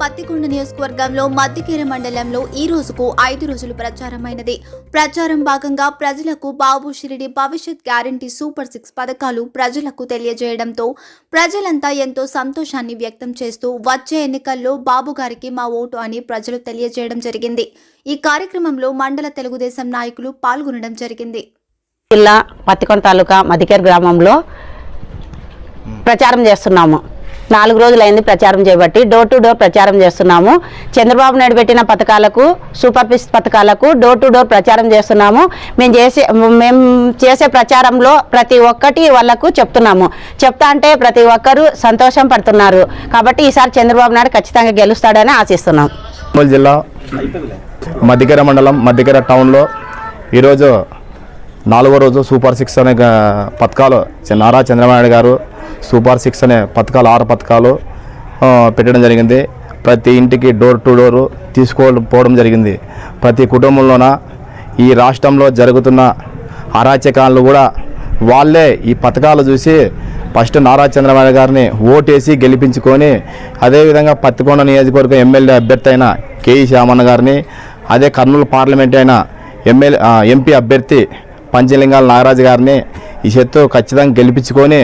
పత్తికొండ నియోజకవర్గంలో మద్దికేర మండలంలో ఈ రోజుకు ఐదు రోజులు ప్రచారమైనది. ప్రచారం భాగంగా ప్రజలకు బాబు షిరిడి భవిష్యత్ గ్యారంటీ సూపర్ సిక్స్ పథకాలు ప్రజలకు తెలియజేయడంతో ప్రజలంతా ఎంతో సంతోషాన్ని వ్యక్తం చేస్తూ వచ్చే ఎన్నికల్లో బాబు గారికి మా ఓటు అని ప్రజలు తెలియజేయడం జరిగింది. ఈ కార్యక్రమంలో మండల తెలుగుదేశం నాయకులు పాల్గొనడం జరిగింది. జిల్లా పత్తికొండ తాలూకా మధికేర్ గ్రామంలో ప్రచారం చేస్తున్నాము. నాలుగు రోజులైంది ప్రచారం చేయబట్టి డోర్ టు డోర్ ప్రచారం చేస్తున్నాము. చంద్రబాబు నాయుడు పెట్టిన పథకాలకు సూపర్ ఫిస్ట్ పథకాలకు డోర్ టు డోర్ ప్రచారం చేస్తున్నాము. మేము చేసే మేము చేసే ప్రచారంలో ప్రతి ఒక్కటి వాళ్ళకు చెప్తున్నాము. చెప్తా అంటే ప్రతి ఒక్కరూ సంతోషం పడుతున్నారు. కాబట్టి ఈసారి చంద్రబాబు నాయుడు ఖచ్చితంగా గెలుస్తాడని ఆశిస్తున్నాం. కర్నూలు జిల్లా మధ్యకెర మండలం మధ్యకెర టౌన్లో ఈరోజు నాలుగో రోజు సూపర్ సిక్స్ అనే పథకాలు నారా చంద్రబాబు నాయుడు గారు సూపర్ సిక్స్ అనే పథకాలు ఆరు పథకాలు పెట్టడం జరిగింది. ప్రతి ఇంటికి డోర్ టు డోరు తీసుకోపోవడం జరిగింది. ప్రతి కుటుంబంలోన ఈ రాష్ట్రంలో జరుగుతున్న అరాచకాలను కూడా వాళ్ళే ఈ పథకాలు చూసి ఫస్ట్ నారా చంద్రబాబు గారిని ఓటేసి గెలిపించుకొని అదేవిధంగా పత్తికొండ నియోజకవర్గం ఎమ్మెల్యే అభ్యర్థి అయిన కేఈ శ్యామన్న గారిని అదే కర్నూలు పార్లమెంట్ అయిన ఎమ్మెల్యే ఎంపీ అభ్యర్థి పంచలింగాల నాగరాజు గారిని ఈ చెత్తు ఖచ్చితంగా గెలిపించుకొని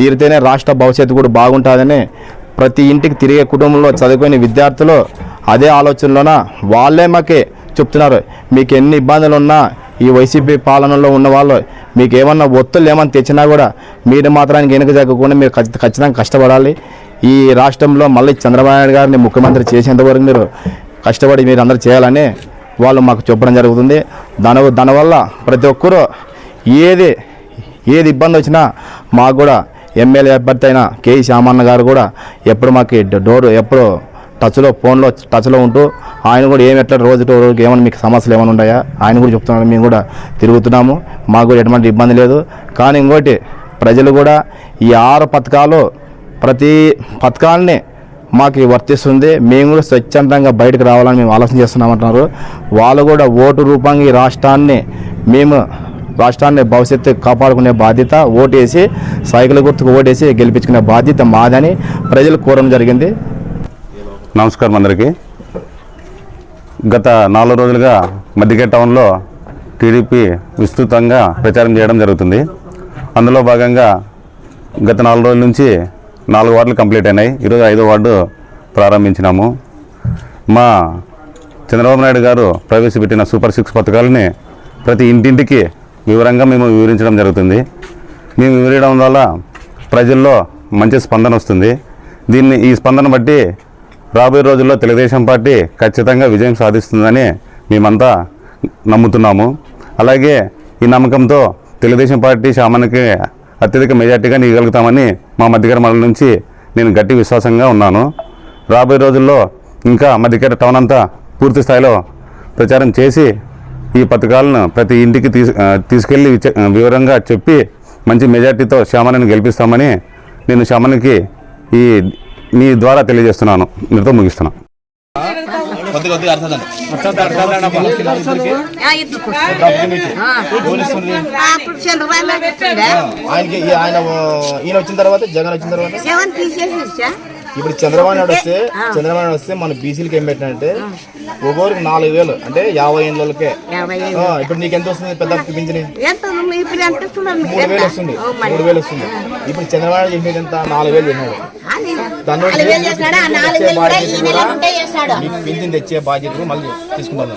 తీరితేనే రాష్ట్ర భవిష్యత్తు కూడా బాగుంటుందని ప్రతి ఇంటికి తిరిగే కుటుంబంలో చదువుకునే విద్యార్థులు అదే ఆలోచనలోన వాళ్ళే మాకే చెప్తున్నారు. మీకు ఎన్ని ఇబ్బందులు ఉన్నా ఈ వైసీపీ పాలనలో ఉన్న వాళ్ళు మీకు ఏమన్నా ఒత్తులు ఏమన్నా తెచ్చినా కూడా మీరు మాత్రానికి వెనుక జరగకుండా మీరు ఖచ్చితంగా కష్టపడాలి. ఈ రాష్ట్రంలో మళ్ళీ చంద్రబాబు నాయుడు గారిని ముఖ్యమంత్రి చేసేంతవరకు మీరు కష్టపడి మీరు అందరూ చేయాలని వాళ్ళు మాకు చెప్పడం జరుగుతుంది. దాని దానివల్ల ప్రతి ఒక్కరూ ఏది ఏది ఇబ్బంది వచ్చినా మాకు కూడా ఎమ్మెల్యే అభ్యర్థి అయిన కేఈ శ్యామన్న గారు కూడా ఎప్పుడు మాకు డోర్ ఎప్పుడు టచ్లో ఫోన్లో టచ్లో ఉంటూ ఆయన కూడా ఏమి ఎట్లా రోజు రోజుకి ఏమైనా మీకు సమస్యలు ఏమైనా ఉన్నాయా? ఆయన కూడా చెప్తున్నారు మేము కూడా తిరుగుతున్నాము. మాకు కూడా ఎటువంటి ఇబ్బంది లేదు. కానీ ఇంకోటి ప్రజలు కూడా ఈ ఆరు పథకాలు ప్రతి పథకాలని మాకు వర్తిస్తుంది. మేము కూడా స్వచ్ఛందంగా బయటకు రావాలని మేము ఆలోచన చేస్తున్నామంటున్నారు. వాళ్ళు కూడా ఓటు రూపంగా ఈ రాష్ట్రాన్ని మేము రాష్ట్రాన్ని భవిష్యత్తు కాపాడుకునే బాధ్యత ఓటేసి సైకిల్ గుర్తుకు ఓటేసి గెలిపించుకునే బాధ్యత మాదని ప్రజలు కోరడం జరిగింది. నమస్కారం అందరికీ. గత నాలుగు రోజులుగా మధ్యకే టౌన్లో టీడీపీ విస్తృతంగా ప్రచారం చేయడం జరుగుతుంది. అందులో భాగంగా గత నాలుగు రోజుల నుంచి నాలుగు వార్డులు కంప్లీట్ అయినాయి. ఈరోజు ఐదో వార్డు ప్రారంభించినాము. మా చంద్రబాబు నాయుడు గారు ప్రవేశపెట్టిన సూపర్ సిక్స్ పథకాలని ప్రతి ఇంటింటికి వివరంగా మేము వివరించడం జరుగుతుంది. మేము వివరించడం వల్ల ప్రజల్లో మంచి స్పందన వస్తుంది. దీన్ని ఈ స్పందన బట్టి రాబోయే రోజుల్లో తెలుగుదేశం పార్టీ ఖచ్చితంగా విజయం సాధిస్తుందని మేమంతా నమ్ముతున్నాము. అలాగే ఈ నమ్మకంతో తెలుగుదేశం పార్టీ శామన్కి అత్యధిక మెజార్టీగా నీగలుగుతామని మా మధ్యకర మండలం నుంచి నేను గట్టి విశ్వాసంగా ఉన్నాను. రాబోయే రోజుల్లో ఇంకా మధ్యకర టౌన్ అంతా పూర్తి స్థాయిలో ప్రచారం చేసి ఈ పథకాలను ప్రతి ఇంటికి తీసుకెళ్ళి వివరంగా చెప్పి మంచి మెజార్టీతో శ్యామని గెలిపిస్తామని నేను శ్యామనికి ఈ మీ ద్వారా తెలియజేస్తున్నాను. మీతో ముగిస్తున్నాను. ఆయన ఈయన వచ్చిన తర్వాత జగన్ వచ్చిన తర్వాత? ఇప్పుడు చంద్రబాబు నాయుడు వస్తే చంద్రబాబు నాయుడు వస్తే మన బీసీలకి ఏం పెట్టినంటే ఒక్కొక్కరికి నాలుగు వేలు అంటే యాభై ఏళ్ళకే. ఇప్పుడు నీకు ఎంత వస్తుంది పెద్ద పింఛని? మూడు? వేలు వస్తుంది. మూడు వేలు వస్తుంది. ఇప్పుడు చంద్రబాబు నాయుడు చేసేది ఎంత? నాలుగు వేలు చేసినాడు అది. తను నాలుగు వేలు చేసినాడు ఆ నాలుగు వేలు కూడా ఈ నెల ఉంటే చేస్తాడు. మీకు పింఛన్ తెచ్చే బాధ్యత మళ్ళీ తీసుకుంటాను.